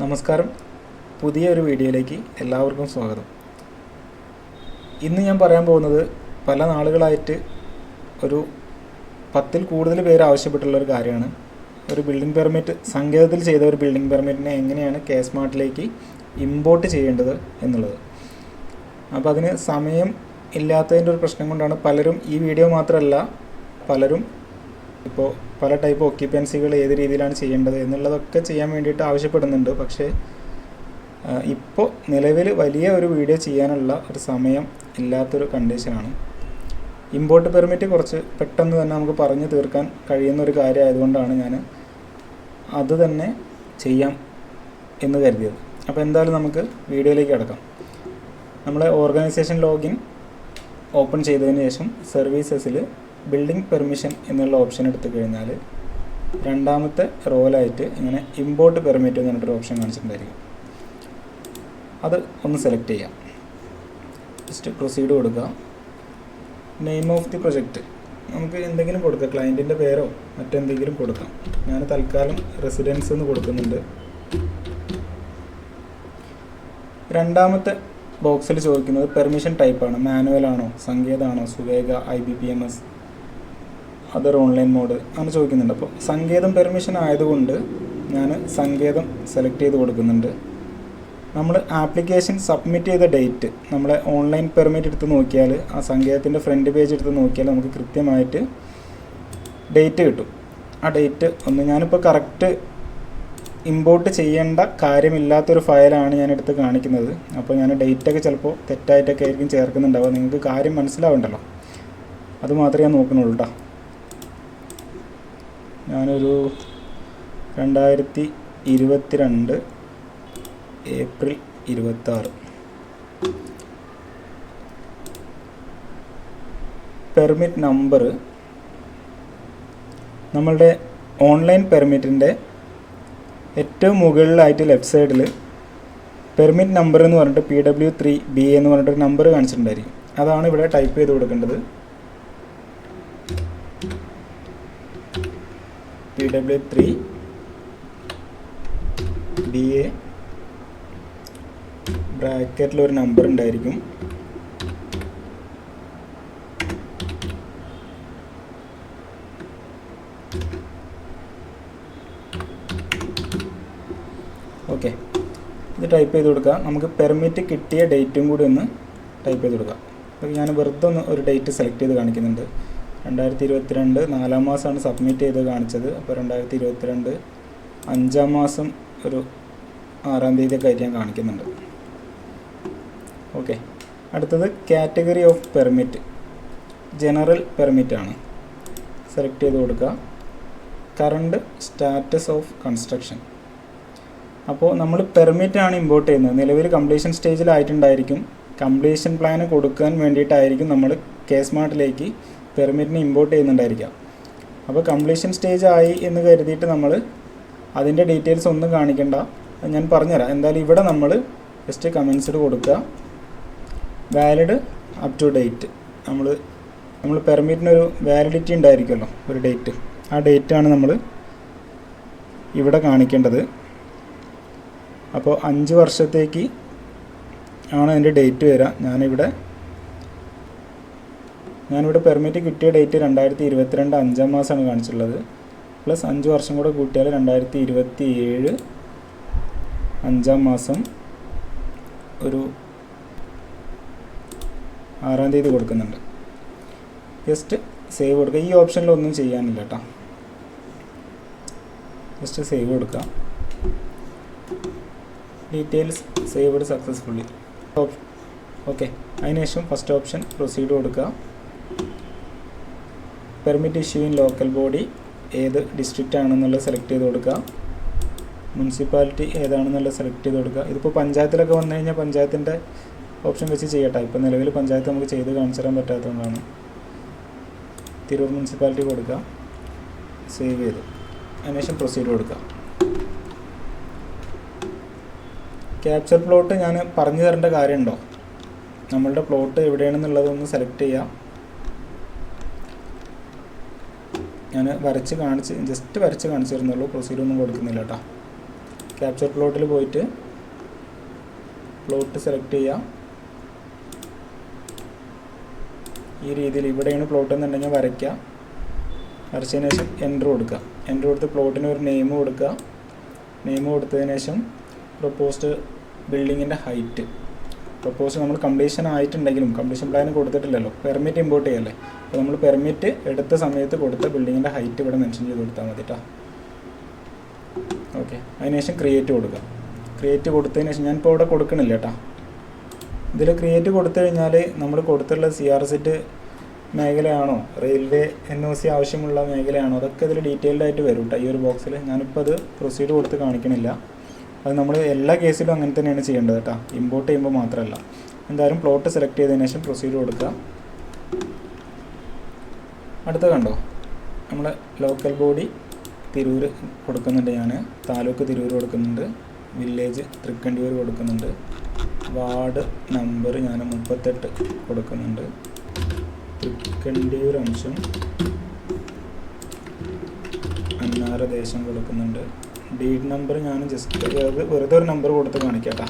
നമസ്കാരം. പുതിയ ഒരു വീഡിയോയിലേക്ക് എല്ലാവർക്കും സ്വാഗതം. ഇന്ന് ഞാൻ പറയാൻ പോകുന്നത് പല നാളുകളായിട്ട് ഒരു പത്തിൽ കൂടുതൽ പേര് ആവശ്യപ്പെട്ടുള്ള ഒരു കാര്യമാണ്. ഒരു ബിൽഡിംഗ് പെർമിറ്റ് സങ്കേതത്തിൽ ചെയ്ത ഒരു ബിൽഡിംഗ് പെർമിറ്റിനെ എങ്ങനെയാണ് കെ സ്മാർട്ടിലേക്ക് ഇമ്പോർട്ട് ചെയ്യേണ്ടത് എന്നുള്ളത്. അപ്പോൾ അതിന് സമയം ഇല്ലാത്തതിന്റെ ഒരു പ്രശ്നം കൊണ്ടാണ് പലരും ഈ വീഡിയോ മാത്രമല്ല പലരും ഇപ്പോൾ പല ടൈപ്പ് ഓക്യുപ്പൻസികൾ ഏത് രീതിയിലാണ് ചെയ്യേണ്ടത് എന്നുള്ളതൊക്കെ ചെയ്യാൻ വേണ്ടിയിട്ട് ആവശ്യപ്പെടുന്നുണ്ട്. പക്ഷേ ഇപ്പോൾ നിലവിൽ വലിയ ഒരു വീഡിയോ ചെയ്യാനുള്ള ഒരു സമയം ഇല്ലാത്തൊരു കണ്ടീഷനാണ് ഇമ്പോർട്ട് പെർമിറ്റ് കുറച്ച് പെട്ടെന്ന് തന്നെ നമുക്ക് പറഞ്ഞു തീർക്കാൻ കഴിയുന്ന ഒരു കാര്യമായതുകൊണ്ടാണ് ഞാൻ അത് തന്നെ ചെയ്യാം എന്ന് കരുതിയത്. അപ്പോൾ എന്തായാലും നമുക്ക് വീഡിയോയിലേക്ക് കിടക്കാം. നമ്മളെ ഓർഗനൈസേഷൻ ലോഗിൻ ഓപ്പൺ ചെയ്തതിന് ശേഷം സർവീസസിൽ ബിൽഡിംഗ് പെർമിഷൻ എന്നുള്ള ഓപ്ഷൻ എടുത്തു കഴിഞ്ഞാൽ രണ്ടാമത്തെ റോലായിട്ട് ഇങ്ങനെ ഇമ്പോർട്ട് പെർമിറ്റ് എന്ന് പറഞ്ഞിട്ടൊരു ഓപ്ഷൻ കാണിച്ചിട്ടുണ്ടായിരിക്കും. അത് ഒന്ന് സെലക്ട് ചെയ്യാം. ജസ്റ്റ് പ്രൊസീഡ് കൊടുക്കുക നെയിം ഓഫ് ദി പ്രൊജക്റ്റ് നമുക്ക് എന്തെങ്കിലും കൊടുക്കാം. ക്ലയന്റിന്റെ പേരോ മറ്റെന്തെങ്കിലും കൊടുക്കാം. ഞാൻ തൽക്കാലം റെസിഡൻസ് എന്ന് കൊടുക്കുന്നുണ്ട്. രണ്ടാമത്തെ ബോക്സിൽ ചോദിക്കുന്നത് പെർമിഷൻ ടൈപ്പാണ് മാനുവൽ ആണോ? സങ്കേതാണോ Suvega I B P M S other online mode അങ്ങനെ ചോദിക്കുന്നുണ്ട്. അപ്പോൾ സങ്കേതം പെർമിഷൻ ആയതുകൊണ്ട് ഞാൻ സങ്കേതം സെലക്ട് ചെയ്ത് കൊടുക്കുന്നുണ്ട്. നമ്മൾ ആപ്ലിക്കേഷൻ സബ്മിറ്റ് ചെയ്ത ഡേറ്റ് നമ്മളെ ഓൺലൈൻ പെർമിറ്റ് എടുത്ത് നോക്കിയാൽ ആ സങ്കേതത്തിന്റെ ഫ്രണ്ട് പേജ് എടുത്ത് നോക്കിയാൽ നമുക്ക് കൃത്യമായിട്ട് ഡേറ്റ് കിട്ടും. ആ ഡേറ്റ് ഒന്ന് ഞാനിപ്പോൾ കറക്റ്റ് ഇമ്പോർട്ട് ചെയ്യേണ്ട കാര്യമില്ലാത്തൊരു ഫയലാണ് ഞാൻ എടുത്ത് കാണിക്കുന്നത്. അപ്പോൾ ഞാൻ ഡേറ്റൊക്കെ ചിലപ്പോൾ തെറ്റായിട്ടൊക്കെ ആയിരിക്കും ചേർക്കുന്നുണ്ടാവുക. നിങ്ങൾക്ക് കാര്യം മനസ്സിലാവണ്ടല്ലോ. അത് മാത്രമേ ഞാൻ നോക്കുന്നുള്ളൂ കേട്ടോ ഞാനൊരു രണ്ടായിരത്തി ഇരുപത്തിരണ്ട് ഏപ്രിൽ ഇരുപത്താറ്. പെർമിറ്റ് നമ്പർ നമ്മളുടെ ഓൺലൈൻ പെർമിറ്റിന്റെ ഏറ്റവും മുകളിലായിട്ട് ലെഫ്റ്റ് സൈഡിൽ പെർമിറ്റ് നമ്പർ എന്ന് പറഞ്ഞിട്ട് പി ഡബ്ല്യു ത്രീ ബി എന്ന് പറഞ്ഞിട്ടൊരു നമ്പർ കാണിച്ചിട്ടുണ്ടായിരിക്കും. അതാണ് ഇവിടെ ടൈപ്പ് ചെയ്ത് കൊടുക്കേണ്ടത്. P W three D A ബ്രാക്കറ്റിൽ ഒരു നമ്പർ ഉണ്ടായിരിക്കും ഓക്കെ ഇത് ടൈപ്പ് ചെയ്ത് കൊടുക്കുക നമുക്ക് പെർമിറ്റ് കിട്ടിയ ഡേറ്റും കൂടി ഒന്ന് ടൈപ്പ് ചെയ്ത് കൊടുക്കുക അപ്പോൾ ഞാൻ വെറുതെ ഒന്ന് ഒരു ഡേറ്റ് സെലക്ട് ചെയ്ത് കാണിക്കുന്നുണ്ട്. രണ്ടായിരത്തി ഇരുപത്തിരണ്ട് നാലാം മാസമാണ് സബ്മിറ്റ് ചെയ്ത് കാണിച്ചത്. അപ്പോൾ രണ്ടായിരത്തി ഇരുപത്തിരണ്ട് അഞ്ചാം മാസം ഒരു ആറാം തീയതി ഒക്കെ ആയിട്ട് ഞാൻ കാണിക്കുന്നുണ്ട്. ഓക്കെ. അടുത്തത് category of permit general permit ആണ്. സെലക്ട് ചെയ്ത് കൊടുക്കുക. കറണ്ട് സ്റ്റാറ്റസ് ഓഫ് കൺസ്ട്രക്ഷൻ അപ്പോൾ നമ്മൾ പെർമിറ്റ് ആണ് ഇമ്പോർട്ട് ചെയ്യുന്നത്. നിലവിൽ കംപ്ലീഷൻ സ്റ്റേജിലായിട്ടുണ്ടായിരിക്കും കംപ്ലീഷൻ പ്ലാൻ കൊടുക്കാൻ വേണ്ടിയിട്ടായിരിക്കും നമ്മൾ കെ സ്മാർട്ടിലേക്ക് പെർമിറ്റിന് ഇമ്പോർട്ട് ചെയ്യുന്നുണ്ടായിരിക്കാം. അപ്പോൾ കംപ്ലീഷൻ സ്റ്റേജ് ആയി എന്ന് കരുതിയിട്ട് നമ്മൾ അതിന്റെ ഡീറ്റെയിൽസ് ഒന്നും കാണിക്കണ്ട. ഞാൻ പറഞ്ഞുതരാം. എന്തായാലും ഇവിടെ നമ്മൾ ജസ്റ്റ് കമൻസിഡ് കൊടുക്കുക. വാലിഡ് അപ് ടു ഡേറ്റ് നമ്മൾ നമ്മൾ പെർമിറ്റിനൊരു വാലിഡിറ്റി ഉണ്ടായിരിക്കുമല്ലോ ഒരു ഡേറ്റ് ആ ഡേറ്റാണ് നമ്മൾ ഇവിടെ കാണിക്കേണ്ടത്. അപ്പോൾ അഞ്ച് വർഷത്തേക്ക് ആണ് അതിന്റെ ഡേറ്റ് വരിക. ഞാനിവിടെ ഞാനിവിടെ പെർമിറ്റ് കിട്ടിയ ഡേറ്റ് രണ്ടായിരത്തി ഇരുപത്തിരണ്ട് അഞ്ചാം മാസമാണ് കാണിച്ചിട്ടുള്ളത്. പ്ലസ് അഞ്ച് വർഷം കൂടെ കൂട്ടിയാൽ രണ്ടായിരത്തി ഇരുപത്തി ഏഴ് അഞ്ചാം മാസം ഒരു ആറാം തീയതി കൊടുക്കുന്നുണ്ട്. ജസ്റ്റ് സേവ് കൊടുക്കുക ഈ ഓപ്ഷനിൽ ഒന്നും ചെയ്യാനില്ല കേട്ടോ ജസ്റ്റ് സേവ് കൊടുക്കുക ഡീറ്റെയിൽസ് സേവ്ഡ് സക്സസ്ഫുള്ളി ഓക്കെ അതിനുശേഷം ഫസ്റ്റ് ഓപ്ഷൻ പ്രൊസീഡ് കൊടുക്കുക permit issue in local body ഏത് ഡിസ്ട്രിക്റ്റ് ആണെന്നുള്ളത് സെലക്ട് ചെയ്ത് കൊടുക്കുക മുനിസിപ്പാലിറ്റി ഏതാണെന്നുള്ളത് സെലക്ട് ചെയ്ത് കൊടുക്കുക ഇതിപ്പോൾ പഞ്ചായത്തിലൊക്കെ വന്നു കഴിഞ്ഞാൽ പഞ്ചായത്തിന്റെ ഓപ്ഷൻ വെച്ച് ചെയ്യട്ടെ. ഇപ്പോൾ നിലവിൽ പഞ്ചായത്ത് നമുക്ക് ചെയ്ത് കാണിച്ചു തരാൻ പറ്റാത്തതുകൊണ്ടാണ്. തിരൂർ മുനിസിപ്പാലിറ്റി കൊടുക്കുക സേവ് ചെയ്ത്. അതിനുശേഷം പ്രൊസീഡ് കൊടുക്കുക ക്യാപ്ചർ പ്ലോട്ട് ഞാൻ പറഞ്ഞു തരേണ്ട കാര്യമുണ്ടോ? നമ്മളുടെ പ്ലോട്ട് എവിടെയാണെന്നുള്ളതൊന്ന് സെലക്ട് ചെയ്യാം. ഞാൻ വരച്ച് കാണിച്ച് ജസ്റ്റ് വരച്ച് കാണിച്ചു തരുന്നുള്ളൂ പ്രൊസീഡ് ഒന്നും കൊടുക്കുന്നില്ല കേട്ടോ. ക്യാപ്ചർ പ്ലോട്ടിൽ പോയിട്ട് പ്ലോട്ട് സെലക്ട് ചെയ്യാം. ഈ രീതിയിൽ ഇവിടെയാണ് പ്ലോട്ട് എന്നുണ്ടെങ്കിൽ വരയ്ക്കുക. വരച്ചതിന് ശേഷം എൻട്രി കൊടുക്കുക. എൻട്രി കൊടുത്ത് പ്ലോട്ടിന് ഒരു നെയിം കൊടുക്കുക. നെയിം കൊടുത്തതിന് ശേഷം പ്രൊപ്പോസ്ഡ് ബിൽഡിങ്ങിന്റെ ഹൈറ്റ് പ്രൊപ്പോസ് നമ്മൾ കംപ്ലീഷൻ ആയിട്ടുണ്ടെങ്കിലും കംപ്ലീഷൻ പ്ലാൻ കൊടുത്തിട്ടില്ലല്ലോ പെർമിറ്റ് ഇമ്പോർട്ട് ചെയ്യല്ലേ അപ്പോൾ നമ്മൾ പെർമിറ്റ് എടുത്ത സമയത്ത് കൊടുത്ത ബിൽഡിങ്ങിന്റെ ഹൈറ്റ് ഇവിടെ മെൻഷൻ ചെയ്ത് കൊടുത്താൽ മതി കേട്ടോ ഓക്കെ അതിനുശേഷം ക്രിയേറ്റ് കൊടുക്കുക ക്രിയേറ്റ് കൊടുത്തതിന് ശേഷം ഞാനിപ്പോൾ ഇവിടെ കൊടുക്കണില്ല കേട്ടോ ഇതിൽ ക്രിയേറ്റ് കൊടുത്തു കഴിഞ്ഞാൽ നമ്മൾ കൊടുത്തിട്ടുള്ള സി ആർ സെറ്റ് മേഖലയാണോ റെയിൽവേ എൻ ഒ സി ആവശ്യമുള്ള മേഖലയാണോ അതൊക്കെ ഇതിൽ ഡീറ്റെയിൽഡായിട്ട് വരും കേട്ടോ ഈ ഒരു ബോക്സിൽ ഞാനിപ്പോൾ അത് പ്രൊസീഡ് കൊടുത്ത് കാണിക്കണില്ല. അത് നമ്മൾ എല്ലാ കേസിലും അങ്ങനെ തന്നെയാണ് ചെയ്യേണ്ടത് കേട്ടോ. ഇമ്പോർട്ട് ചെയ്യുമ്പോൾ മാത്രമല്ല. എന്തായാലും പ്ലോട്ട് സെലക്ട് ചെയ്തതിന് ശേഷം പ്രൊസീഡ് കൊടുക്കുക. അടുത്ത കണ്ടോ? നമ്മൾ ലോക്കൽ ബോഡി തിരൂർ കൊടുക്കുന്നുണ്ട് ഞാൻ താലൂക്ക് തിരൂർ കൊടുക്കുന്നുണ്ട്. വില്ലേജ് തൃക്കണ്ടിയൂർ കൊടുക്കുന്നുണ്ട്. വാർഡ് നമ്പർ ഞാൻ മുപ്പത്തെട്ട് കൊടുക്കുന്നുണ്ട്. തൃക്കണ്ടിയൂർ അംശം അന്നാറ ദേശം കൊടുക്കുന്നുണ്ട്. ഡീഡ് നമ്പർ ഞാൻ ജസ്റ്റ് വെറുതെ വെറുതെ ഒരു നമ്പർ കൊടുത്ത് കാണിക്കട്ടാ.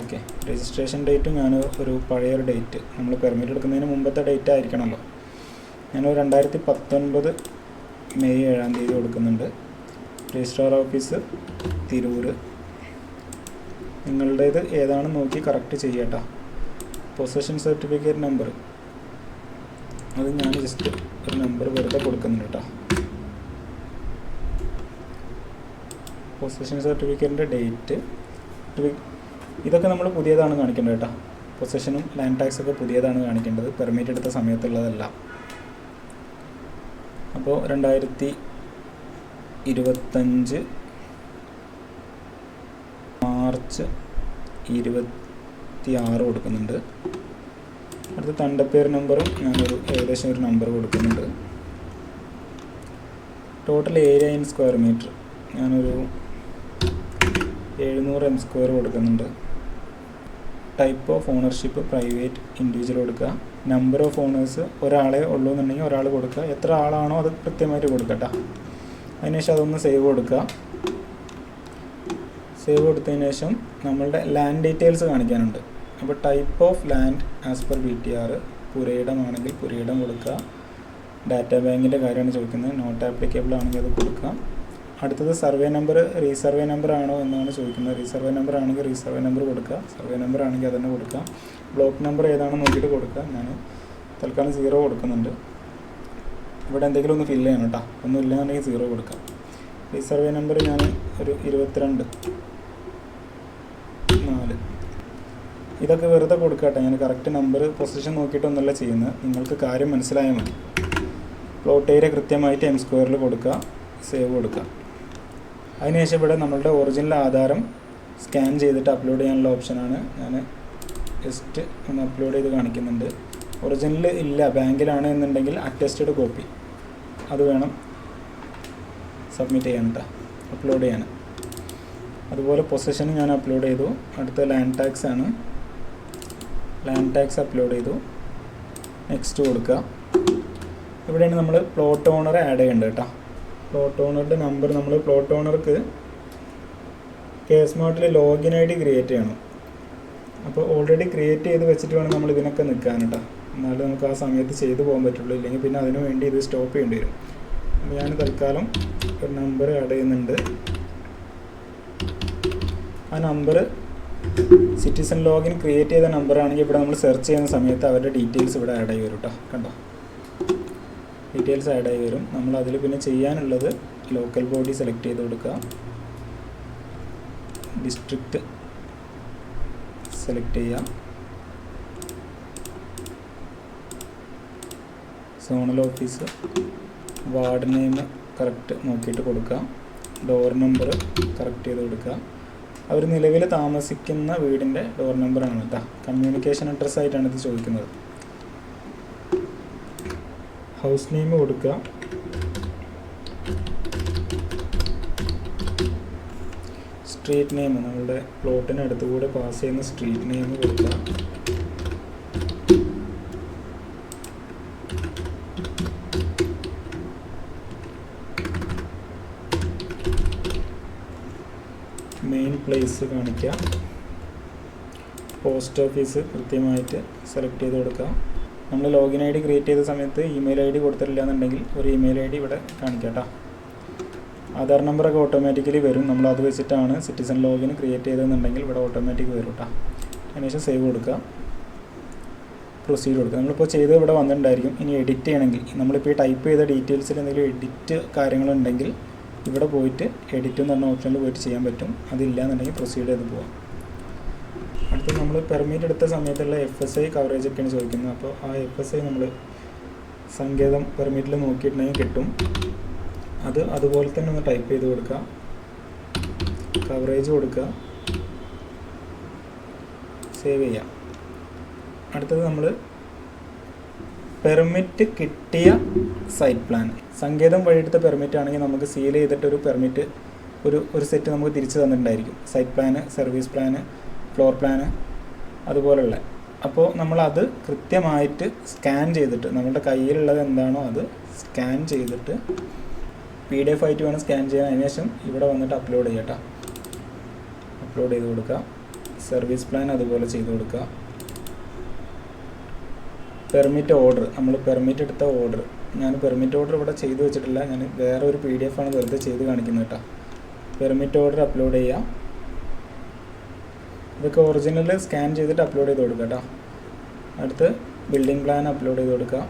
ഓക്കെ രജിസ്ട്രേഷൻ ഡേറ്റും ഞാൻ ഒരു പഴയൊരു ഡേറ്റ് നമ്മൾ പെർമിറ്റ് എടുക്കുന്നതിന് മുമ്പത്തെ ഡേറ്റ് ആയിരിക്കണമല്ലോ ഞാൻ രണ്ടായിരത്തി പത്തൊൻപത് മെയ് ഏഴാം തീയതി കൊടുക്കുന്നുണ്ട്. രജിസ്ട്രാർ ഓഫീസ് തിരൂർ നിങ്ങളുടേത് ഏതാണെന്ന് നോക്കി കറക്റ്റ് ചെയ്യട്ടോ. പൊസഷൻ സർട്ടിഫിക്കറ്റ് നമ്പർ അത് ഞാൻ ജസ്റ്റ് ഒരു നമ്പർ വെറുതെ കൊടുക്കുന്നുണ്ട് കേട്ടോ പൊസഷൻ സർട്ടിഫിക്കറ്റിന്റെ ഡേറ്റ് ഇതൊക്കെ നമ്മൾ പുതിയതാണ് കാണിക്കേണ്ടത് കേട്ടോ. പൊസിഷനും ലാൻഡ് ടാക്സ് ഒക്കെ പുതിയതാണ് കാണിക്കേണ്ടത്. പെർമിറ്റ് എടുത്ത സമയത്തുള്ളതല്ല. അപ്പോൾ രണ്ടായിരത്തി ഇരുപത്തഞ്ച് മാർച്ച് ഇരുപത്തി ആറ് കൊടുക്കുന്നുണ്ട്. അടുത്ത തണ്ടപ്പേർ നമ്പറും ഞാനൊരു ഏകദേശം ഒരു നമ്പർ കൊടുക്കുന്നുണ്ട്. Total area in square metre ഞാനൊരു എഴുന്നൂറ് എം സ്ക്വയർ കൊടുക്കുന്നുണ്ട്. Type of ownership private individual കൊടുക്കുക. നമ്പർ ഓഫ് ഓണേഴ്സ് ഒരാളെ ഉള്ളൂ എന്നുണ്ടെങ്കിൽ ഒരാൾ കൊടുക്കുക. എത്ര ആളാണോ അത് കൃത്യമായിട്ട് കൊടുക്കട്ടോ അതിനുശേഷം അതൊന്ന് സേവ് കൊടുക്കുക. സേവ് കൊടുത്തതിന് ശേഷം നമ്മളുടെ ലാൻഡ് ഡീറ്റെയിൽസ് കാണിക്കാനുണ്ട്. അപ്പോൾ type of land as per B T R പുരയിടമാണെങ്കിൽ പുരയിടം കൊടുക്കുക. ഡാറ്റാ ബാങ്കിന്റെ കാര്യമാണ് ചോദിക്കുന്നത്. നോട്ട് ആപ്ലിക്കബിൾ ആണെങ്കിൽ അത് കൊടുക്കുക. അടുത്തത് സർവേ നമ്പർ റീസർവേ നമ്പർ ആണോ എന്നാണ് ചോദിക്കുന്നത്. റീസർവേ നമ്പർ ആണെങ്കിൽ റീസർവേ നമ്പർ കൊടുക്കുക. സർവേ നമ്പർ ആണെങ്കിൽ അതന്നെ കൊടുക്കുക. ബ്ലോക്ക് നമ്പർ ഏതാണെന്ന് നോക്കിയിട്ട് കൊടുക്കുക. ഞാൻ തൽക്കാലം സീറോ കൊടുക്കുന്നുണ്ട്. ഇവിടെ എന്തെങ്കിലും ഒന്ന് ഫില്ല് ചെയ്യണം കേട്ടോ. ഒന്നും ഇല്ലാന്നുണ്ടെങ്കിൽ സീറോ കൊടുക്കാം. റീസർവേ നമ്പർ ഞാൻ ഒരു ഇരുപത്തിരണ്ട് നാല്. ഇതൊക്കെ വെറുതെ കൊടുക്കട്ടെ ഞാൻ കറക്റ്റ് നമ്പർ പൊസിഷൻ നോക്കിയിട്ടൊന്നുമല്ല ചെയ്യുന്നത്. നിങ്ങൾക്ക് കാര്യം മനസ്സിലായാൽ മതി. പ്ലോട്ട് ഏരിയ കൃത്യമായിട്ട് എം സ്ക്വയറിൽ കൊടുക്കുക. സേവ് കൊടുക്കുക. അതിനുശേഷം ഇവിടെ നമ്മളുടെ ഒറിജിനൽ ആധാരം സ്കാൻ ചെയ്തിട്ട് അപ്ലോഡ് ചെയ്യാനുള്ള ഓപ്ഷനാണ് ഞാൻ ജസ്റ്റ് ഒന്ന് അപ്ലോഡ് ചെയ്ത് കാണിക്കുന്നുണ്ട്. ഒറിജിനൽ ഇല്ല ബാങ്കിലാണ് എന്നുണ്ടെങ്കിൽ അറ്റസ്റ്റഡ് കോപ്പി അത് വേണം സബ്മിറ്റ് ചെയ്യാൻ കേട്ടോ അപ്ലോഡ് ചെയ്യാൻ. അതുപോലെ പൊസിഷൻ ഞാൻ അപ്ലോഡ് ചെയ്തു. അടുത്ത ലാൻഡ് ടാക്സ് ആണ്. ലാൻഡ് ടാക്സ് അപ്ലോഡ് ചെയ്തു. നെക്സ്റ്റ് കൊടുക്കുക. ഇവിടെയാണ് നമ്മൾ പ്ലോട്ട് ഓണർ ആഡ് ചെയ്യേണ്ടത് കേട്ടോ പ്ലോട്ട് ഓണറുടെ നമ്പർ നമ്മൾ പ്ലോട്ട് ഓണർക്ക് കെ സ്മാർട്ടിൽ ലോഗിൻ ഐ ഡി ക്രിയേറ്റ് ചെയ്യണം. അപ്പോൾ ഓൾറെഡി ക്രിയേറ്റ് ചെയ്ത് വെച്ചിട്ട് വേണം നമ്മൾ ഇതിനൊക്കെ നിൽക്കാൻ കേട്ടോ എന്നാലും നമുക്ക് ആ സമയത്ത് ചെയ്തു പോകാൻ പറ്റുള്ളൂ. ഇല്ലെങ്കിൽ പിന്നെ അതിനു വേണ്ടി ഇത് സ്റ്റോപ്പ് ചെയ്യേണ്ടി വരും. അപ്പോൾ ഞാൻ തൽക്കാലം ഒരു നമ്പർ ആഡ് ചെയ്യുന്നുണ്ട്. ആ നമ്പർ സിറ്റിസൺ ലോഗിൻ ക്രിയേറ്റ് ചെയ്ത നമ്പർ ആണെങ്കിൽ ഇവിടെ നമ്മൾ സെർച്ച് ചെയ്യുന്ന സമയത്ത് അവരുടെ ഡീറ്റെയിൽസ് ഇവിടെ ആഡ് ചെയ്യും കേട്ടോ കണ്ടോ? ഡീറ്റെയിൽസ് ആഡ് ആയി വരും. നമ്മൾ അതിൽ പിന്നെ ചെയ്യാനുള്ളത് ലോക്കൽ ബോഡി സെലക്ട് ചെയ്ത് കൊടുക്കുക. ഡിസ്ട്രിക്റ്റ് സെലക്ട് ചെയ്യാം zonal office ward name correct നോക്കിയിട്ട് കൊടുക്കുക. ഡോർ നമ്പർ കറക്റ്റ് ചെയ്ത് കൊടുക്കുക. അവർ നിലവിൽ താമസിക്കുന്ന വീടിന്റെ ഡോർ നമ്പറാണ് കേട്ടോ. കമ്മ്യൂണിക്കേഷൻ അഡ്രസ്സായിട്ടാണ് ഇത് ചോദിക്കുന്നത്. ഹൗസ് നെയിം കൊടുക്കുക സ്ട്രീറ്റ് നെയിം നമ്മളുടെ പ്ലോട്ടിന് അടുത്തുകൂടെ പാസ് ചെയ്യുന്ന സ്ട്രീറ്റ് നെയിം കൊടുക്കുക മെയിൻ പ്ലേസ് കാണിക്കുക പോസ്റ്റ് ഓഫീസ് കൃത്യമായിട്ട് സെലക്ട് ചെയ്ത് കൊടുക്കുക നമ്മൾ ലോഗിൻ ഐ ഡി ക്രിയേറ്റ് ചെയ്ത സമയത്ത് ഇമെയിൽ ഐ ഡി കൊടുത്തിട്ടില്ല എന്നുണ്ടെങ്കിൽ ഒരു ഇമെയിൽ ഐ ഡി ഇവിടെ കാണിക്കട്ടോ കേട്ടോ. ആധാർ നമ്പറൊക്കെ ഓട്ടോമാറ്റിക്കലി വരും. നമ്മൾ അത് വെച്ചിട്ടാണ് സിറ്റിസൺ ലോഗിൻ ക്രിയേറ്റ് ചെയ്തതെന്നുണ്ടെങ്കിൽ ഇവിടെ ഓട്ടോമാറ്റിക് വരും കേട്ടോ. അതിനുശേഷം സേവ് കൊടുക്കുക. പ്രൊസീഡ് കൊടുക്കുക. നമ്മളിപ്പോൾ ചെയ്ത് ഇവിടെ വന്നിട്ടുണ്ടായിരിക്കും. ഇനി എഡിറ്റ് ചെയ്യണമെങ്കിൽ. നമ്മളിപ്പോൾ ഈ ടൈപ്പ് ചെയ്ത ഡീറ്റെയിൽസിൽ എന്തെങ്കിലും എഡിറ്റ് കാര്യങ്ങളുണ്ടെങ്കിൽ ഇവിടെ പോയിട്ട് എഡിറ്റ് എന്ന് പറഞ്ഞ ഓപ്ഷനിൽ പോയിട്ട് ചെയ്യാൻ പറ്റും. അതില്ല എന്നുണ്ടെങ്കിൽ പ്രൊസീഡ് ചെയ്ത് പോവാം. അടുത്ത് നമ്മൾ പെർമിറ്റ് എടുത്ത സമയത്തുള്ള എഫ് എസ് ഐ കവറേജ് ഒക്കെയാണ് ചോദിക്കുന്നത്. അപ്പോൾ ആ എഫ് എസ് ഐ നമ്മൾ സങ്കേതം പെർമിറ്റിൽ നോക്കിയിട്ടുണ്ടെങ്കിൽ കിട്ടും. അത് അതുപോലെ തന്നെ ഒന്ന് ടൈപ്പ് ചെയ്ത് കൊടുക്കുക. കവറേജ് കൊടുക്കുക. സേവ് ചെയ്യാം അടുത്തത് നമ്മൾ പെർമിറ്റ് കിട്ടിയ സൈറ്റ് പ്ലാൻ സങ്കേതം വഴിയെടുത്ത പെർമിറ്റ് ആണെങ്കിൽ നമുക്ക് സീൽ ചെയ്തിട്ടൊരു പെർമിറ്റ് ഒരു ഒരു സെറ്റ് നമുക്ക് തിരിച്ചു തന്നിട്ടുണ്ടായിരിക്കും. Site plan service plan floor plan അതുപോലുള്ള. അപ്പോൾ നമ്മളത് കൃത്യമായിട്ട് സ്കാൻ ചെയ്തിട്ട് നമ്മുടെ കയ്യിലുള്ളത് എന്താണോ അത് സ്കാൻ ചെയ്തിട്ട് പി ഡി എഫ് ആയിട്ട് വേണം സ്കാൻ ചെയ്യാൻ. അതിനുശേഷം ഇവിടെ വന്നിട്ട് അപ്ലോഡ് ചെയ്യട്ടോ അപ്ലോഡ് ചെയ്ത് കൊടുക്കുക. സർവീസ് പ്ലാൻ അതുപോലെ ചെയ്ത് കൊടുക്കുക. പെർമിറ്റ് ഓർഡർ നമ്മൾ പെർമിറ്റ് എടുത്ത ഓർഡർ ഞാൻ പെർമിറ്റ് ഓർഡർ ഇവിടെ ചെയ്തു വെച്ചിട്ടില്ല. ഞാൻ വേറെ ഒരു പി ഡി എഫ് ആണ് വെറുതെ ചെയ്ത് കാണിക്കുന്നത് കേട്ടോ പെർമിറ്റ് ഓർഡർ അപ്ലോഡ് ചെയ്യാം. ഇതൊക്കെ ഒറിജിനൽ സ്കാൻ ചെയ്തിട്ട് അപ്ലോഡ് ചെയ്ത് കൊടുക്കുക കേട്ടോ അടുത്ത് ബിൽഡിംഗ് പ്ലാൻ അപ്ലോഡ് ചെയ്ത് കൊടുക്കുക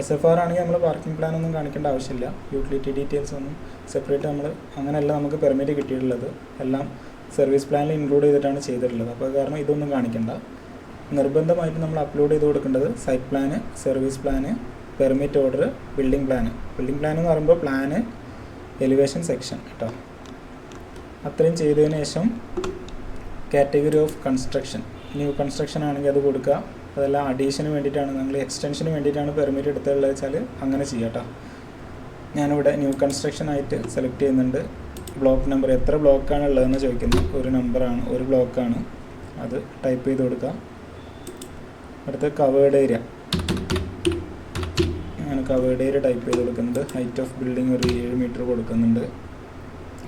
എസ് എഫ് ആർ ആണെങ്കിൽ നമ്മൾ പാർക്കിംഗ് പ്ലാൻ ഒന്നും കാണിക്കേണ്ട ആവശ്യമില്ല. യൂട്ടിലിറ്റി ഡീറ്റെയിൽസ് ഒന്നും സെപ്പറേറ്റ് നമ്മൾ അങ്ങനെയല്ല നമുക്ക് പെർമിറ്റ് കിട്ടിയിട്ടുള്ളത്. എല്ലാം സർവീസ് പ്ലാനിൽ ഇൻക്ലൂഡ് ചെയ്തിട്ടാണ് ചെയ്തിട്ടുള്ളത്. അപ്പോൾ കാരണം ഇതൊന്നും കാണിക്കേണ്ട. നിർബന്ധമായിട്ട് നമ്മൾ അപ്ലോഡ് ചെയ്ത് കൊടുക്കേണ്ടത് site plan service plan permit order building plan building plan എന്ന് പറയുമ്പോൾ പ്ലാന് എലിവേഷൻ സെക്ഷൻ കേട്ടോ അത്രയും ചെയ്തതിന് ശേഷം category of construction new construction ആണെങ്കിൽ അത് കൊടുക്കുക. അതെല്ലാം അഡീഷന് വേണ്ടിയിട്ടാണ്. നിങ്ങൾ എക്സ്റ്റൻഷന് വേണ്ടിയിട്ടാണ് പെർമിറ്റ് എടുത്തുള്ളത് വെച്ചാൽ അങ്ങനെ ചെയ്യാം ഞാനിവിടെ ന്യൂ കൺസ്ട്രക്ഷൻ ആയിട്ട് സെലക്ട് ചെയ്യുന്നുണ്ട്. ബ്ലോക്ക് നമ്പർ എത്ര ബ്ലോക്കാണ് ഉള്ളതെന്ന് ചോദിക്കുന്നത് ഒരു നമ്പറാണ് ഒരു ബ്ലോക്കാണ് അത് ടൈപ്പ് ചെയ്ത് കൊടുക്കുക. അടുത്ത കവേർഡ് ഏരിയ ഞാൻ കവേർഡ് ഏരിയ ടൈപ്പ് ചെയ്ത് കൊടുക്കുന്നത് ഹൈറ്റ് ഓഫ് ബിൽഡിംഗ് ഒരു ഏഴ് മീറ്റർ കൊടുക്കുന്നുണ്ട്.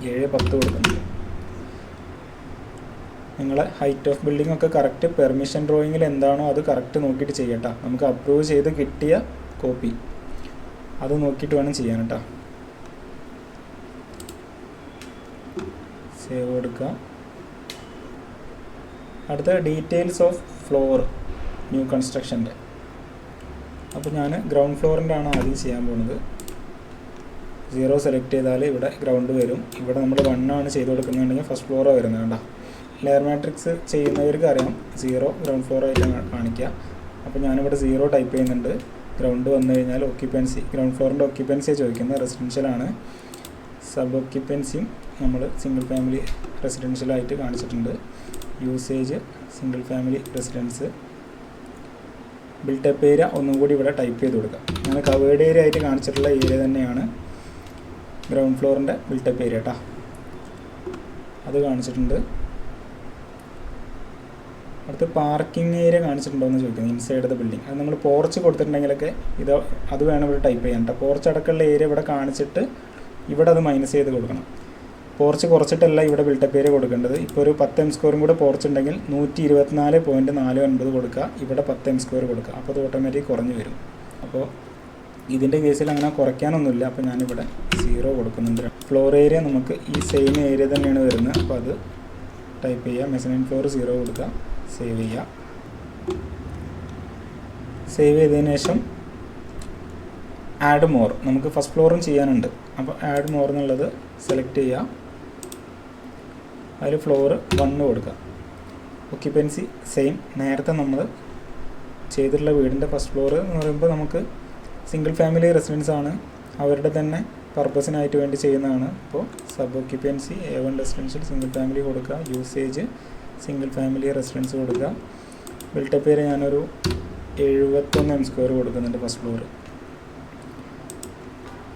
ഏഴ് പത്ത് കൊടുക്കുന്നുണ്ട് നിങ്ങളെ ഹൈറ്റ് ഓഫ് ബിൽഡിംഗ് ഒക്കെ കറക്റ്റ് പെർമിഷൻ ഡ്രോയിങ്ങിൽ എന്താണോ അത് കറക്റ്റ് നോക്കിയിട്ട് ചെയ്യട്ടോ. നമുക്ക് അപ്രൂവ് ചെയ്ത് കിട്ടിയ കോപ്പി അത് നോക്കിയിട്ട് വേണം ചെയ്യാൻ കേട്ടോ. സേവ് കൊടുക്കുക. അടുത്ത ഡീറ്റെയിൽസ് ഓഫ് ഫ്ലോർ ന്യൂ കൺസ്ട്രക്ഷന്റെ അപ്പോൾ ഞാൻ ഗ്രൗണ്ട് ഫ്ലോറിന്റെ ആണ് ആദ്യം ചെയ്യാൻ പോകുന്നത് സീറോ സെലക്ട് ചെയ്താൽ ഇവിടെ ഗ്രൗണ്ട് വരും. ഇവിടെ നമ്മൾ വണ്ണാണ് ചെയ്ത് കൊടുക്കുന്നുണ്ടെങ്കിൽ ഫസ്റ്റ് ഫ്ലോറോ വരുന്നത് വേണ്ട ലെയർ മാട്രിക്സ് ചെയ്യുന്നവർക്ക് അറിയാം. സീറോ ഗ്രൗണ്ട് ഫ്ലോറോ ആയിട്ട് കാണിക്കുക. അപ്പോൾ ഞാനിവിടെ സീറോ ടൈപ്പ് ചെയ്യുന്നുണ്ട്. ഗ്രൗണ്ട് വന്നു കഴിഞ്ഞാൽ ഓക്യുപ്പൻസി ഗ്രൗണ്ട് ഫ്ലോറിന്റെ ഓക്യുപ്പൻസിയെ ചോദിക്കുന്നത്. റെസിഡൻഷ്യലാണ് സബ് ഓക്യുപ്പൻസിയും നമ്മൾ സിംഗിൾ ഫാമിലി റെസിഡൻഷ്യലായിട്ട് കാണിച്ചിട്ടുണ്ട്. Usage single family residence built up area ഒന്നും കൂടി ഇവിടെ ടൈപ്പ് ചെയ്ത് കൊടുക്കാം. ഞാൻ കവേർഡ് ഏരിയ ആയിട്ട് കാണിച്ചിട്ടുള്ള ഏരിയ തന്നെയാണ്. ഗ്രൗണ്ട് ഫ്ലോറിന്റെ ബിൽട്ടപ്പ് ഏരിയ കേട്ടോ അത് കാണിച്ചിട്ടുണ്ട്. അടുത്ത് പാർക്കിംഗ് ഏരിയ കാണിച്ചിട്ടുണ്ടോ എന്ന് ചോദിക്കുന്നത് ഇൻസൈഡ് ദ ബിൽഡിംഗ് അത് നമ്മൾ പോർച്ച് കൊടുത്തിട്ടുണ്ടെങ്കിലൊക്കെ ഇത് അത് വേണം ഇവിടെ ടൈപ്പ് ചെയ്യാൻ കേട്ടോ പോർച്ച് അടക്കമുള്ള ഏരിയ ഇവിടെ കാണിച്ചിട്ട് ഇവിടെ അത് മൈനസ് ചെയ്ത് കൊടുക്കണം. പോർച്ച് കുറച്ചിട്ടല്ല ഇവിടെ ബിൽട്ടപ്പ് ഏരിയ കൊടുക്കേണ്ടത്. ഇപ്പോൾ ഒരു പത്ത് എം സ്ക്വയറും കൂടെ പോർച്ച് ഉണ്ടെങ്കിൽ നൂറ്റി ഇരുപത്തിനാല് പോയിന്റ് നാല് ഒൻപത് കൊടുക്കുക. ഇവിടെ പത്ത് എം സ്ക്വയർ കൊടുക്കുക. അപ്പോൾ അത് ഓട്ടോമാറ്റിക് കുറഞ്ഞു വരും. അപ്പോൾ ഇതിന്റെ കേസിൽ അങ്ങനെ കുറയ്ക്കാനൊന്നുമില്ല. അപ്പോൾ ഞാനിവിടെ സീറോ കൊടുക്കുന്നുണ്ട്. ഫ്ലോർ ഏരിയ നമുക്ക് ഈ സെയിം ഏരിയ തന്നെയാണ് വരുന്നത്. അപ്പോൾ അത് ടൈപ്പ് ചെയ്യുക മെസനൈൻ ഫ്ലോർ സീറോ കൊടുക്കുക. സേവ് ചെയ്യുക സേവ് ചെയ്തതിന് ശേഷം ആഡ് മോർ നമുക്ക് ഫസ്റ്റ് ഫ്ലോറും ചെയ്യാനുണ്ട്. അപ്പോൾ ആഡ് മോർ എന്നുള്ളത് സെലക്ട് ചെയ്യുക അതിൽ ഫ്ലോർ വണ്ണ് കൊടുക്കുക. ഒക്യുപ്പൻസി സെയിം നേരത്തെ നമ്മൾ ചെയ്തിട്ടുള്ള വീടിന്റെ ഫസ്റ്റ് ഫ്ലോർ എന്ന് പറയുമ്പോൾ നമുക്ക് സിംഗിൾ ഫാമിലി റെസിഡൻസ് ആണ്. അവരുടെ തന്നെ പർപ്പസിനായിട്ട് വേണ്ടി ചെയ്യുന്നതാണ്. അപ്പോൾ sub occupancy A one residential single family കൊടുക്കുക. യൂസേജ് സിംഗിൾ ഫാമിലി റെസിഡൻസ് കൊടുക്കുക. ബിൽട്ടപ്പ് ഏരിയ ഞാനൊരു എഴുപത്തൊന്ന് എം സ്ക്വയർ കൊടുക്കുന്നുണ്ട് ഫസ്റ്റ് ഫ്ലോർ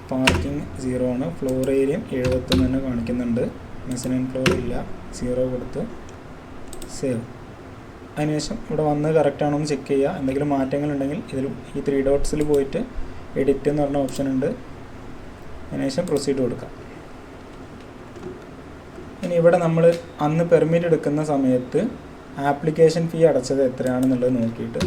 പാർക്കിംഗ് സീറോ ആണ്. ഫ്ലോർ ഏരിയയും എഴുപത്തൊന്ന് തന്നെ കാണിക്കുന്നുണ്ട്. മെസിനൻ ഫ്ലോർ ഇല്ല. സീറോ കൊടുത്ത് സേവ് അതിനുശേഷം ഇവിടെ വന്ന് കറക്റ്റാണോ എന്ന് ചെക്ക് ചെയ്യുക. എന്തെങ്കിലും മാറ്റങ്ങളുണ്ടെങ്കിൽ ഇതിലും ഈ ത്രീ ഡോട്ട്സിൽ പോയിട്ട് എഡിറ്റ് എന്ന് പറഞ്ഞ ഓപ്ഷൻ ഉണ്ട്. അതിനുശേഷം പ്രൊസീഡ് കൊടുക്കാം. ഇനി ഇവിടെ നമ്മൾ അന്ന് പെർമിറ്റ് എടുക്കുന്ന സമയത്ത് ആപ്ലിക്കേഷൻ ഫീ അടച്ചത് എത്രയാണെന്നുള്ളത് നോക്കിയിട്ട്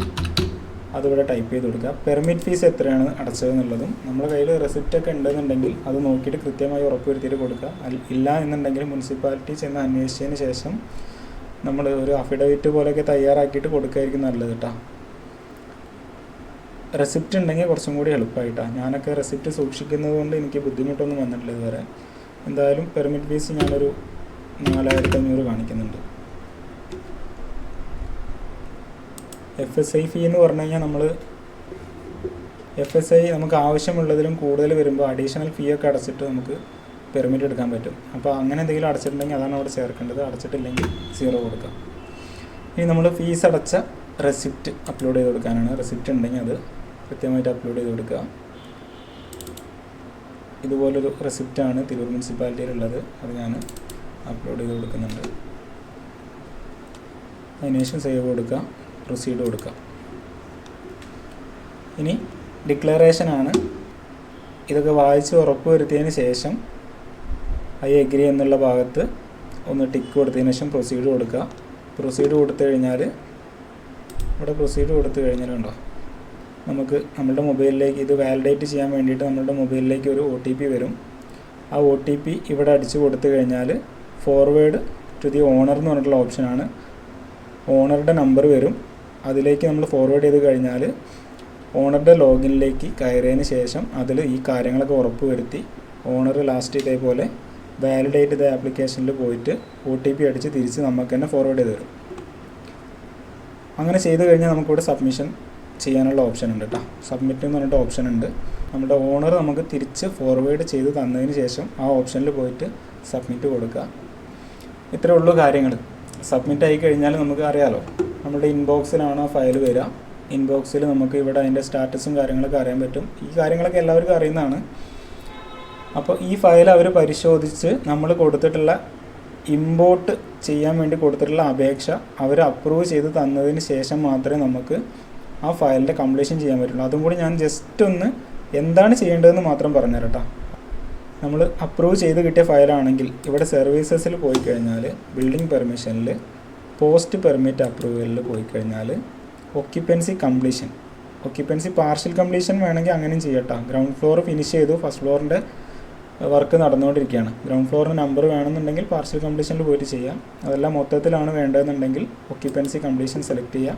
അതിവിടെ ടൈപ്പ് ചെയ്ത് കൊടുക്കുക. പെർമിറ്റ് ഫീസ് എത്രയാണ് അടച്ചത് എന്നുള്ളതും നമ്മുടെ കയ്യിൽ റെസിപ്റ്റ് ഒക്കെ ഉണ്ടെന്നുണ്ടെങ്കിൽ അത് നോക്കിയിട്ട് കൃത്യമായി ഉറപ്പുവരുത്തിയിട്ട് കൊടുക്കുക. ഇല്ല എന്നുണ്ടെങ്കിൽ മുനിസിപ്പാലിറ്റി ചെന്ന് അന്വേഷിച്ചതിന് ശേഷം നമ്മൾ ഒരു അഫിഡവിറ്റ് പോലെയൊക്കെ തയ്യാറാക്കിയിട്ട് കൊടുക്കുകയായിരിക്കും നല്ലത് കേട്ടോ റെസിപ്റ്റ് ഉണ്ടെങ്കിൽ കുറച്ചും കൂടി എളുപ്പമായിട്ടാണ് ഞാനൊക്കെ റെസിപ്റ്റ് സൂക്ഷിക്കുന്നത് കൊണ്ട് എനിക്ക് ബുദ്ധിമുട്ടൊന്നും വന്നിട്ടില്ല ഇതുവരെ. എന്തായാലും പെർമിറ്റ് ഫീസ് ഞാനൊരു നാലായിരത്തി അഞ്ഞൂറ് കാണിക്കുന്നുണ്ട്. എഫ് എസ് ഐ ഫീ എന്ന് പറഞ്ഞു കഴിഞ്ഞാൽ നമ്മൾ എഫ് എസ് ഐ നമുക്ക് ആവശ്യമുള്ളതിലും കൂടുതൽ വരുമ്പോൾ അഡീഷണൽ ഫീ ഒക്കെ അടച്ചിട്ട് നമുക്ക് പെർമിറ്റ് എടുക്കാൻ പറ്റും. അപ്പോൾ അങ്ങനെ എന്തെങ്കിലും അടച്ചിട്ടുണ്ടെങ്കിൽ അതാണ് അവിടെ ചേർക്കേണ്ടത്. അടച്ചിട്ടില്ലെങ്കിൽ സീറോ കൊടുക്കാം. ഇനി നമ്മൾ ഫീസ് അടച്ച റെസിപ്റ്റ് അപ്ലോഡ് ചെയ്ത് കൊടുക്കാനാണ്. റെസിപ്റ്റ് ഉണ്ടെങ്കിൽ അത് കൃത്യമായിട്ട് അപ്ലോഡ് ചെയ്ത് കൊടുക്കുക. ഇതുപോലൊരു റെസിപ്റ്റാണ് തിരൂർ മുനിസിപ്പാലിറ്റിയിലുള്ളത് അത് ഞാൻ അപ്ലോഡ് ചെയ്ത് കൊടുക്കുന്നുണ്ട്. അതിനുശേഷം സേവ് കൊടുക്കുക. പ്രൊസീഡ് കൊടുക്കുക. ഇനി ഡിക്ലറേഷനാണ് ഇതൊക്കെ വായിച്ച് ഉറപ്പ് വരുത്തിയതിന് ശേഷം ഐ എഗ്രി എന്നുള്ള ഭാഗത്ത് ഒന്ന് ടിക്ക് കൊടുത്തതിന് ശേഷം പ്രൊസീഡ് കൊടുക്കുക. പ്രൊസീഡ് കൊടുത്തു കഴിഞ്ഞാൽ ഇവിടെ പ്രൊസീഡ് കൊടുത്തു കഴിഞ്ഞാലുണ്ടോ? നമുക്ക് നമ്മുടെ മൊബൈലിലേക്ക് ഇത് വാലിഡേറ്റ് ചെയ്യാൻ വേണ്ടിയിട്ട് നമ്മുടെ മൊബൈലിലേക്ക് ഒരു ഒ ടി പി വരും. ആ ഒ ടി പി ഇവിടെ അടിച്ച് കൊടുത്തു കഴിഞ്ഞാൽ ഫോർവേഡ് ടു ദി ഓണർ എന്ന് പറഞ്ഞിട്ടുള്ള ഓപ്ഷനാണ് ഓണറുടെ നമ്പർ വരും. അതിലേക്ക് നമ്മൾ ഫോർവേഡ് ചെയ്ത് കഴിഞ്ഞാൽ ഓണറുടെ ലോഗിനിലേക്ക് കയറിയതിന് ശേഷം അതിൽ ഈ കാര്യങ്ങളൊക്കെ ഉറപ്പ് വരുത്തി ഓണർ ലാസ്റ്റ് ഇതേപോലെ വാലിഡേറ്റ് ചെയ്ത ആപ്ലിക്കേഷനിൽ പോയിട്ട് ഒ ടി പി അടിച്ച് തിരിച്ച് നമുക്ക് തന്നെ ഫോർവേഡ് ചെയ്ത് തരും. അങ്ങനെ ചെയ്ത് കഴിഞ്ഞാൽ നമുക്കിവിടെ സബ്മിഷൻ ചെയ്യാനുള്ള ഓപ്ഷൻ ഉണ്ട് കേട്ടോ സബ്മിറ്റ് എന്ന് പറഞ്ഞിട്ട് ഓപ്ഷൻ ഉണ്ട്. നമ്മുടെ ഓണർ നമുക്ക് തിരിച്ച് ഫോർവേഡ് ചെയ്ത് തന്നതിന് ശേഷം ആ ഓപ്ഷനിൽ പോയിട്ട് സബ്മിറ്റ് കൊടുക്കുക. ഇത്രേ ഉള്ളൂ കാര്യങ്ങൾ സബ്മിറ്റ് ആയി കഴിഞ്ഞാൽ നമുക്ക് അറിയാലോ. നമ്മുടെ ഇൻബോക്സിലാണ് ആ ഫയൽ വരിക. ഇൻബോക്സിൽ നമുക്ക് ഇവിടെ അതിന്റെ സ്റ്റാറ്റസും കാര്യങ്ങളൊക്കെ അറിയാൻ പറ്റും. ഈ കാര്യങ്ങളൊക്കെ എല്ലാവർക്കും അറിയുന്നതാണ്. അപ്പോൾ ഈ ഫയൽ അവർ പരിശോധിച്ച് നമ്മൾ കൊടുത്തിട്ടുള്ള ഇമ്പോർട്ട് ചെയ്യാൻ വേണ്ടി കൊടുത്തിട്ടുള്ള അപേക്ഷ അവർ അപ്രൂവ് ചെയ്ത് തന്നതിന് ശേഷം മാത്രമേ നമുക്ക് ആ ഫയലിന്റെ കംപ്ലീഷൻ ചെയ്യാൻ പറ്റുള്ളൂ. അതും കൂടി ഞാൻ ജസ്റ്റ് ഒന്ന് എന്താണ് ചെയ്യേണ്ടതെന്ന് മാത്രം പറഞ്ഞു കേട്ടോ നമ്മൾ അപ്രൂവ് ചെയ്ത് കിട്ടിയ ഫയലാണെങ്കിൽ ഇവിടെ സർവീസസിൽ പോയി കഴിഞ്ഞാൽ ബിൽഡിംഗ് പെർമിഷനിൽ പോസ്റ്റ് പെർമിറ്റ് അപ്രൂവലിൽ പോയി കഴിഞ്ഞാൽ occupancy completion occupancy partial completion വേണമെങ്കിൽ അങ്ങനെയും ചെയ്യട്ടോ. ഗ്രൗണ്ട് ഫ്ലോർ ഫിനിഷ് ചെയ്തു ഫസ്റ്റ് ഫ്ലോറിന്റെ വർക്ക് നടന്നുകൊണ്ടിരിക്കുകയാണ്. ഗ്രൗണ്ട് ഫ്ലോറിന് നമ്പർ വേണമെന്നുണ്ടെങ്കിൽ പാർഷ്യൽ കംപ്ലീഷനിൽ പോയിട്ട് ചെയ്യാം. അതെല്ലാം മൊത്തത്തിലാണ് വേണ്ടതെന്നുണ്ടെങ്കിൽ ഒക്യുപ്പൻസി കംപ്ലീഷൻ സെലക്ട് ചെയ്യാം.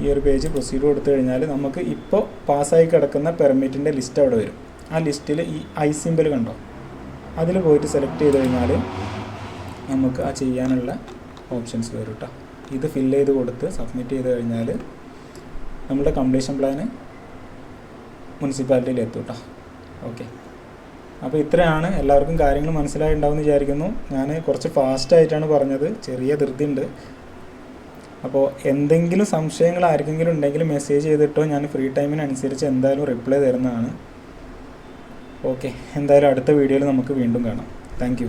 ഈ ഒരു പേജ് പ്രൊസീഡ് കൊടുത്തു കഴിഞ്ഞാൽ നമുക്ക് ഇപ്പോൾ പാസ്സായി കിടക്കുന്ന പെർമിറ്റിന്റെ ലിസ്റ്റ് അവിടെ വരും. ആ ലിസ്റ്റിൽ ഈ ഐ സിമ്പിൾ കണ്ടോ? അതിൽ പോയിട്ട് സെലക്ട് ചെയ്ത് കഴിഞ്ഞാൽ നമുക്ക് ആ ചെയ്യാനുള്ള ഓപ്ഷൻസ് വരും കേട്ടോ ഇത് ഫില്ല് ചെയ്ത് കൊടുത്ത് സബ്മിറ്റ് ചെയ്ത് കഴിഞ്ഞാൽ നമ്മുടെ കംപ്ലീഷൻ പ്ലാന് മുനിസിപ്പാലിറ്റിയിൽ എത്തും കേട്ടോ ഓക്കെ അപ്പോൾ ഇത്രയാണ്. എല്ലാവർക്കും കാര്യങ്ങൾ മനസ്സിലായിട്ടുണ്ടാവുമെന്ന് വിചാരിക്കുന്നു. ഞാൻ കുറച്ച് ഫാസ്റ്റായിട്ടാണ് പറഞ്ഞത്. ചെറിയ ധൃതിയുണ്ട് അപ്പോൾ എന്തെങ്കിലും സംശയങ്ങൾ ആർക്കെങ്കിലും ഉണ്ടെങ്കിൽ മെസ്സേജ് ചെയ്തിട്ടോ ഞാൻ ഫ്രീ ടൈമിനനുസരിച്ച് എന്തായാലും റിപ്ലൈ തരുന്നതാണ്. ഓക്കെ എന്തായാലും അടുത്ത വീഡിയോയിൽ നമുക്ക് വീണ്ടും കാണാം. താങ്ക്